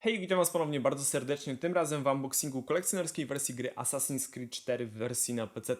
Hej, witam Was ponownie bardzo serdecznie, tym razem w unboxingu kolekcjonerskiej wersji gry Assassin's Creed 4 w wersji na PC.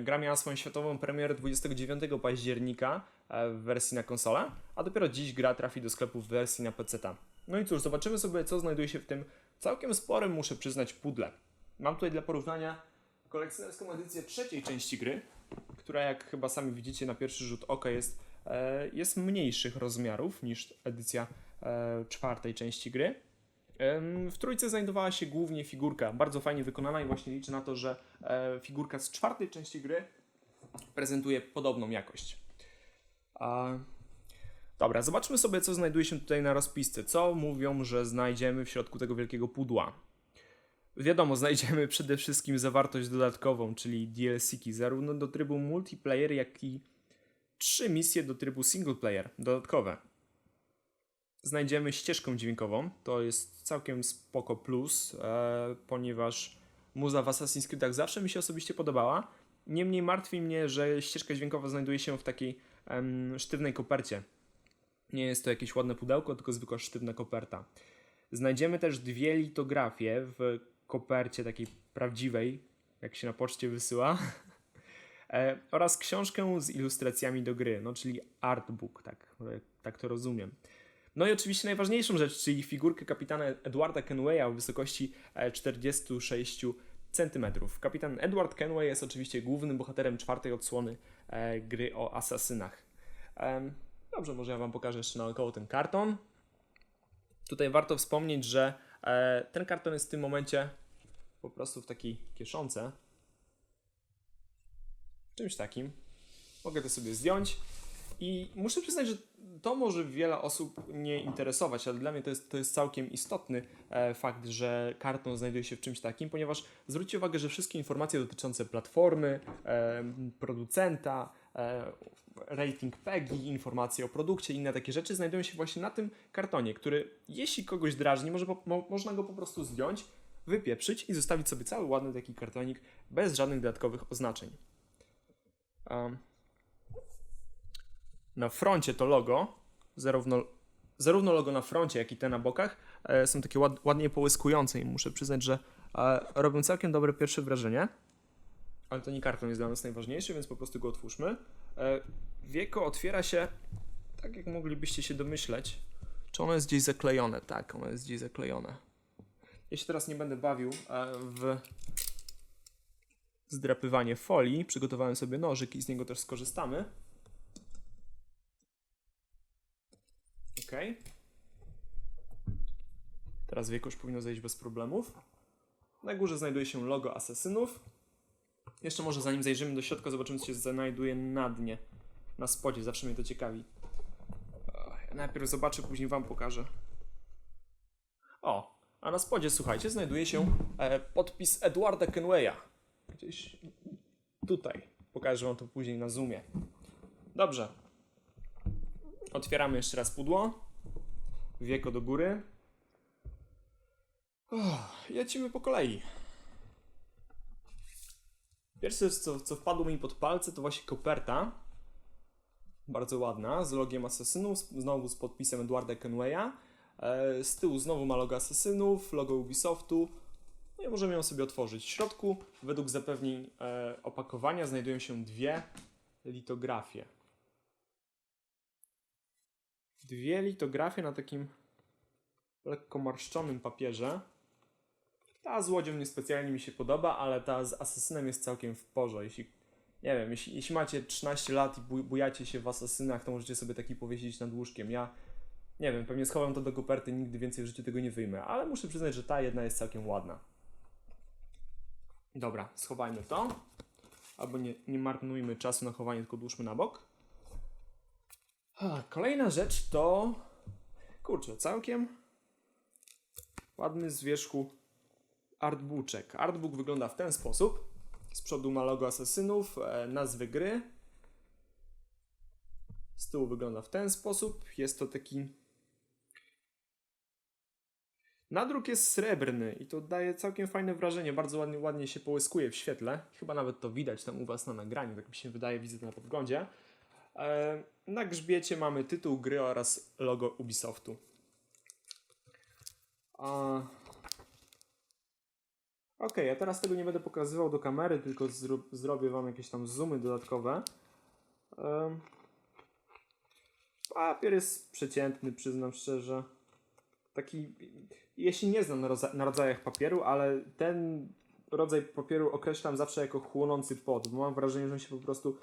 Gra miała swoją światową premierę 29 października e, w wersji na konsolę, a dopiero dziś gra trafi do sklepu w wersji na PC. No i cóż, zobaczymy sobie co znajduje się w tym całkiem sporym, muszę przyznać, pudle. Mam tutaj dla porównania kolekcjonerską edycję trzeciej części gry, która jak chyba sami widzicie na pierwszy rzut oka jest, e, jest mniejszych rozmiarów niż edycja e, czwartej części gry. W trójce znajdowała się głównie figurka, bardzo fajnie wykonana i właśnie liczę na to, że e, figurka z czwartej części gry prezentuje podobną jakość. Dobra, zobaczmy sobie, co znajduje się tutaj na rozpisce. Co mówią, że znajdziemy w środku tego wielkiego pudła? Wiadomo, znajdziemy przede wszystkim zawartość dodatkową, czyli DLC-ki, zarówno do trybu multiplayer, jak i trzy misje do trybu single player, dodatkowe znajdziemy ścieżkę dźwiękową. To jest całkiem spoko plus, e, ponieważ muza w Assassin's Creed'ach zawsze mi się osobiście podobała. Niemniej martwi mnie, że ścieżka dźwiękowa znajduje się w takiej em, sztywnej kopercie. Nie jest to jakieś ładne pudełko, tylko zwykła sztywna koperta. Znajdziemy też dwie litografie w kopercie takiej prawdziwej, jak się na poczcie wysyła. E, oraz książkę z ilustracjami do gry, no czyli artbook, tak, e, tak to rozumiem. No i oczywiście najważniejszą rzecz, czyli figurkę kapitana Edwarda Kenwaya o wysokości e, 46 cm. Kapitan Edward Kenway jest oczywiście głównym bohaterem czwartej odsłony e, gry o asasynach. Dobrze, może ja Wam pokażę jeszcze naokoło ten karton. Tutaj warto wspomnieć, że e, ten karton jest w tym momencie po prostu w takiej kieszonce. Czymś takim. Mogę to sobie zdjąć. I muszę przyznać, że to może wiele osób nie interesować, ale dla mnie to jest, to jest całkiem istotny e, fakt, że karton znajduje się w czymś takim, ponieważ zwróćcie uwagę, że wszystkie informacje dotyczące platformy, e, producenta, e, rating PEGI, informacje o produkcie i inne takie rzeczy znajdują się właśnie na tym kartonie, który jeśli kogoś drażni, może po, mo, można go po prostu zdjąć, wypieprzyć i zostawić sobie cały ładny taki kartonik bez żadnych dodatkowych oznaczeń. Um, na froncie to logo, zarówno, zarówno logo na froncie, jak i te na bokach, e, są takie ład, ładnie połyskujące i muszę przyznać, że e, robią całkiem dobre pierwsze wrażenie. Ale to nie karton jest dla nas najważniejszy, więc po prostu go otwórzmy. E, wieko otwiera się, tak jak moglibyście się domyśleć. Czy ono jest gdzieś zaklejone? Tak, ono jest gdzieś zaklejone. Ja się teraz nie będę bawił e, w zdrapywanie folii. Przygotowałem sobie nożyk i z niego też skorzystamy. Teraz wieko już powinno zejść bez problemów. Na górze znajduje się logo asesynów. Jeszcze może zanim zajrzymy do środka, zobaczymy co się znajduje na dnie. Na spodzie, zawsze mnie to ciekawi. Ja najpierw zobaczę, później wam pokażę. O, a na spodzie, słuchajcie, znajduje się e, podpis Edwarda Kenwaya. Gdzieś tutaj. Pokażę wam to później na zoomie. Dobrze, Otwieramy jeszcze raz pudło. Wieko do góry. Uff, lecimy po kolei. Pierwsze, co, co wpadło mi pod palce, to właśnie koperta. Bardzo ładna, z logiem asesynów, znowu z podpisem Edwarda Kenwaya. E, Z tyłu znowu ma logo asesynów, logo Ubisoftu. No i możemy ją sobie otworzyć. W środku, według zapewnień e, opakowania, znajdują się dwie litografie dwie litografie na takim lekko marszczonym papierze. Ta z łodzią niespecjalnie mi się podoba, ale ta z asesynem jest całkiem w porze. Jeśli, nie wiem, jeśli, jeśli macie 13 lat i buj- bujacie się w asesynach, to możecie sobie taki powiesić nad łóżkiem. Ja nie wiem, pewnie schowam to do koperty, nigdy więcej w życiu tego nie wyjmę, ale muszę przyznać, że ta jedna jest całkiem ładna. Dobra, schowajmy to. Albo nie, nie marnujmy czasu na chowanie, tylko dłużmy na bok. Ha, Kolejna rzecz to. Kurczę, całkiem ładny z wierzchu artbooczek. Artbook wygląda w ten sposób. Z przodu ma logo asesynów, e, nazwy gry. Z tyłu wygląda w ten sposób. Jest to taki. Nadruk jest srebrny i to daje całkiem fajne wrażenie. Bardzo ładnie, ładnie się połyskuje w świetle. Chyba nawet to widać tam u Was na nagraniu, tak mi się wydaje, widzę to na podglądzie. E, Na grzbiecie mamy tytuł gry oraz logo Ubisoftu. Okej, ja teraz tego nie będę pokazywał do kamery, tylko zro zrobię wam jakieś tam zoomy dodatkowe. Em, Papier jest przeciętny, przyznam szczerze. Taki, jeśli nie znam na rodzajach papieru, ale ten rodzaj papieru określam zawsze jako chłonący pot, bo mam wrażenie, że on się po prostu,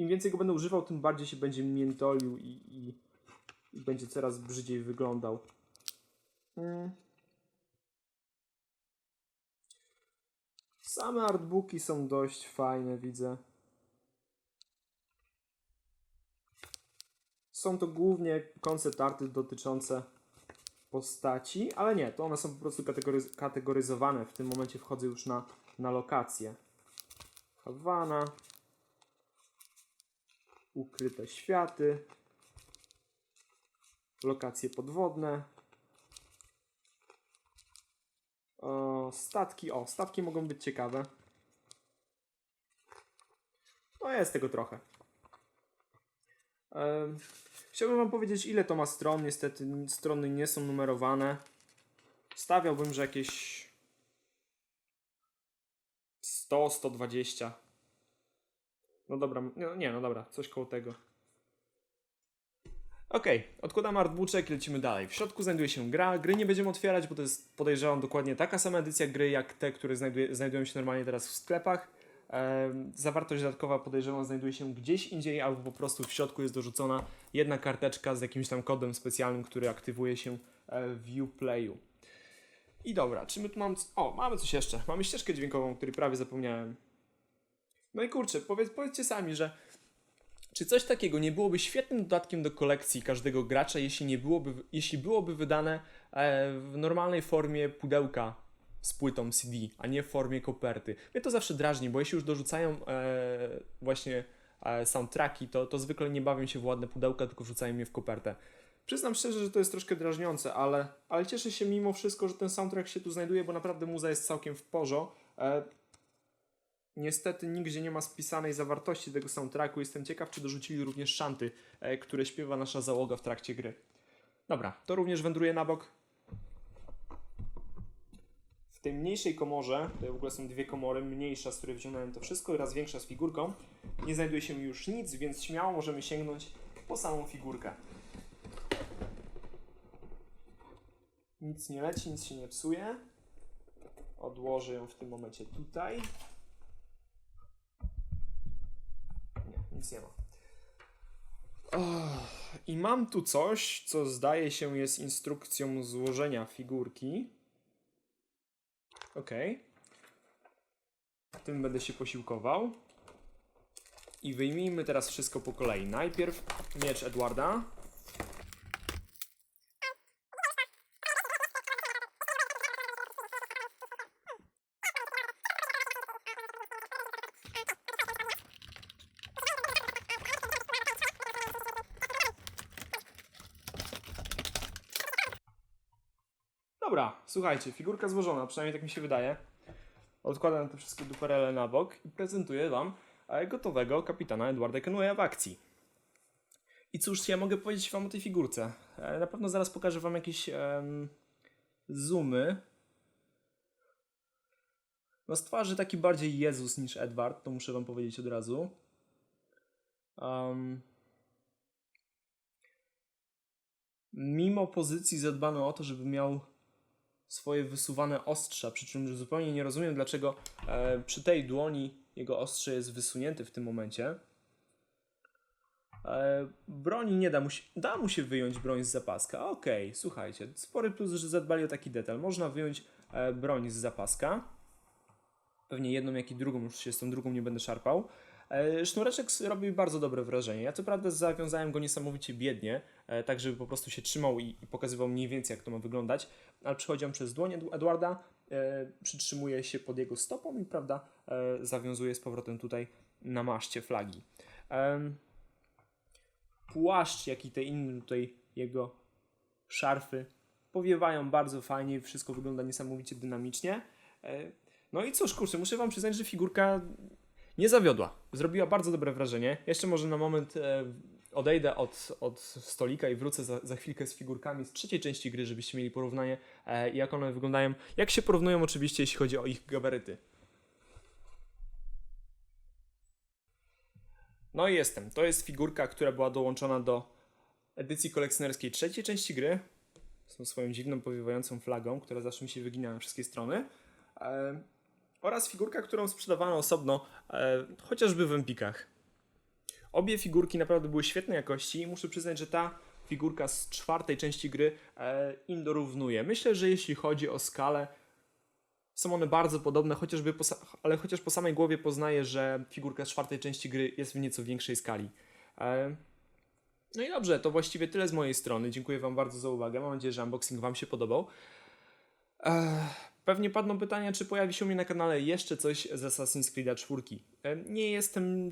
im więcej go będę używał, tym bardziej się będzie miętolił i, i, i będzie coraz brzydziej wyglądał. Mm. Same artbooki są dość fajne, widzę. Są to głównie koncept arty dotyczące postaci, ale nie, to one są po prostu kategoryz- kategoryzowane. W tym momencie wchodzę już na, na lokacje. Hawana. Ukryte światy. Lokacje podwodne. O, statki. O, statki mogą być ciekawe. No jest tego trochę. Em, Chciałbym wam powiedzieć, ile to ma stron. Niestety strony nie są numerowane. Stawiałbym, że jakieś 100, 120. No dobra, no, nie, no dobra, coś koło tego. Okej, odkładamy artbooczek i lecimy dalej. W środku znajduje się gra. Gry nie będziemy otwierać, bo to jest podejrzewam dokładnie taka sama edycja gry jak te, które znajduje, znajdują się normalnie teraz w sklepach. Zawartość dodatkowa podejrzewam znajduje się gdzieś indziej, albo po prostu w środku jest dorzucona jedna karteczka z jakimś tam kodem specjalnym, który aktywuje się e, w Uplayu. I dobra, czy my tu mamy... O, mamy coś jeszcze. Mamy ścieżkę dźwiękową, o której prawie zapomniałem. No i kurczę, powiedz, powiedzcie sami, że czy coś takiego nie byłoby świetnym dodatkiem do kolekcji każdego gracza, jeśli, nie byłoby, jeśli byłoby wydane e, w normalnej formie pudełka z płytą CD, a nie w formie koperty? Mnie to zawsze drażni, bo jeśli już dorzucają e, właśnie e, soundtracki, to, to zwykle nie bawią się w ładne pudełka, tylko wrzucają je w kopertę. Przyznam szczerze, że to jest troszkę drażniące, ale, ale cieszę się mimo wszystko, że ten soundtrack się tu znajduje, bo naprawdę muza jest całkiem w porzo. Niestety nigdzie nie ma spisanej zawartości tego soundtracku. Jestem ciekaw, czy dorzucili również szanty, e, które śpiewa nasza załoga w trakcie gry. Dobra, to również wędruje na bok. W tej mniejszej komorze, tutaj w ogóle są dwie komory, mniejsza, z której wyciągnąłem to wszystko oraz większa z figurką, nie znajduje się już nic, więc śmiało możemy sięgnąć po samą figurkę. Nic nie leci, nic się nie psuje. Odłożę ją w tym momencie tutaj. Nic nie ma. I mam tu coś, co zdaje się jest instrukcją złożenia figurki. Ok. Tym będę się posiłkował. I wyjmijmy teraz wszystko po kolei. Najpierw miecz Edwarda. Dobra, słuchajcie, figurka złożona, przynajmniej tak mi się wydaje. Odkładam te wszystkie duperele na bok i prezentuję Wam e, gotowego kapitana Edwarda Kenwaya w akcji. I cóż, ja mogę powiedzieć Wam o tej figurce. E, Na pewno zaraz pokażę Wam jakieś em, zoomy. No z twarzy taki bardziej Jezus niż Edward, to muszę Wam powiedzieć od razu. Um, mimo pozycji zadbano o to, żeby miał swoje wysuwane ostrza, przy czym zupełnie nie rozumiem, dlaczego e, przy tej dłoni jego ostrze jest wysunięte w tym momencie. E, broni nie da mu się, da mu się wyjąć broń z zapaska. Okej, słuchajcie, spory plus, że zadbali o taki detal. Można wyjąć e, broń z zapaska. Pewnie jedną, jak i drugą, już się z tą drugą nie będę szarpał. E, Sznureczek s- robi bardzo dobre wrażenie. Ja co prawda zawiązałem go niesamowicie biednie, e, tak żeby po prostu się trzymał i, pokazywał mniej więcej jak to ma wyglądać, ale przychodzi on przez dłoń Edwarda, e, przytrzymuje się pod jego stopą i prawda, zawiązuje z powrotem tutaj na maszcie flagi. Płaszcz, jak i te inne tutaj jego szarfy powiewają bardzo fajnie, wszystko wygląda niesamowicie dynamicznie. No i cóż, kurczę, muszę wam przyznać, że figurka nie zawiodła. Zrobiła bardzo dobre wrażenie. Jeszcze może na moment e, odejdę od, od stolika i wrócę za, za chwilkę z figurkami z trzeciej części gry, żebyście mieli porównanie, e, jak one wyglądają. Jak się porównują oczywiście, jeśli chodzi o ich gabaryty. No i jestem. To jest figurka, która była dołączona do edycji kolekcjonerskiej trzeciej części gry. Z tą swoją dziwną, powiewającą flagą, która zawsze mi się wygina na wszystkie strony. E, oraz figurka, którą sprzedawano osobno, e, chociażby w Empikach. Obie figurki naprawdę były świetnej jakości i muszę przyznać, że ta figurka z czwartej części gry e, im dorównuje. Myślę, że jeśli chodzi o skalę, są one bardzo podobne, chociażby po, ale chociaż po samej głowie poznaję, że figurka z czwartej części gry jest w nieco większej skali. E, no i dobrze, to właściwie tyle z mojej strony. Dziękuję Wam bardzo za uwagę. Mam nadzieję, że unboxing Wam się podobał. E, Pewnie padną pytania, czy pojawi się u mnie na kanale jeszcze coś z Assassin's Creed 4. E, Nie jestem,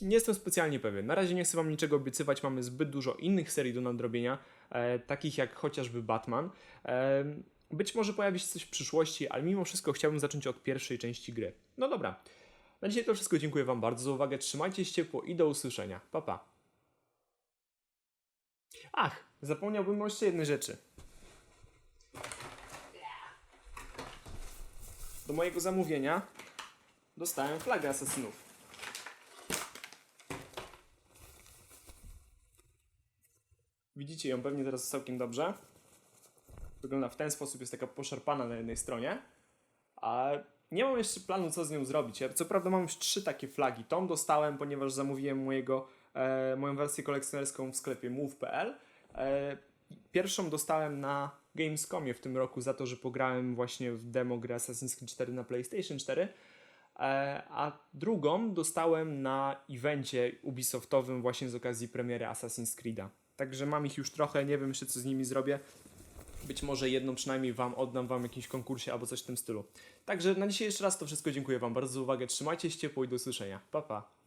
nie jestem specjalnie pewien. Na razie nie chcę Wam niczego obiecywać. Mamy zbyt dużo innych serii do nadrobienia, e, takich jak chociażby Batman. E, być może pojawi się coś w przyszłości, ale mimo wszystko chciałbym zacząć od pierwszej części gry. No dobra. Na dzisiaj to wszystko. Dziękuję Wam bardzo za uwagę. Trzymajcie się ciepło i do usłyszenia. Pa, pa. Ach, zapomniałbym o jeszcze jednej rzeczy. Do mojego zamówienia dostałem flagę asasynów. Widzicie ją pewnie teraz całkiem dobrze. Wygląda w ten sposób, jest taka poszarpana na jednej stronie. A nie mam jeszcze planu, co z nią zrobić. Ja, co prawda mam już trzy takie flagi. Tą dostałem, ponieważ zamówiłem mojego, e, moją wersję kolekcjonerską w sklepie move.pl. E, pierwszą dostałem na Gamescomie w tym roku za to, że pograłem właśnie w demo gry Assassin's Creed 4 na PlayStation 4. E, a drugą dostałem na evencie Ubisoftowym właśnie z okazji premiery Assassin's Creed'a. Także mam ich już trochę, nie wiem jeszcze co z nimi zrobię. Być może jedną przynajmniej Wam oddam Wam w jakimś konkursie albo coś w tym stylu. Także na dzisiaj jeszcze raz to wszystko dziękuję Wam bardzo za uwagę. Trzymajcie się ciepło i do usłyszenia. Pa, pa.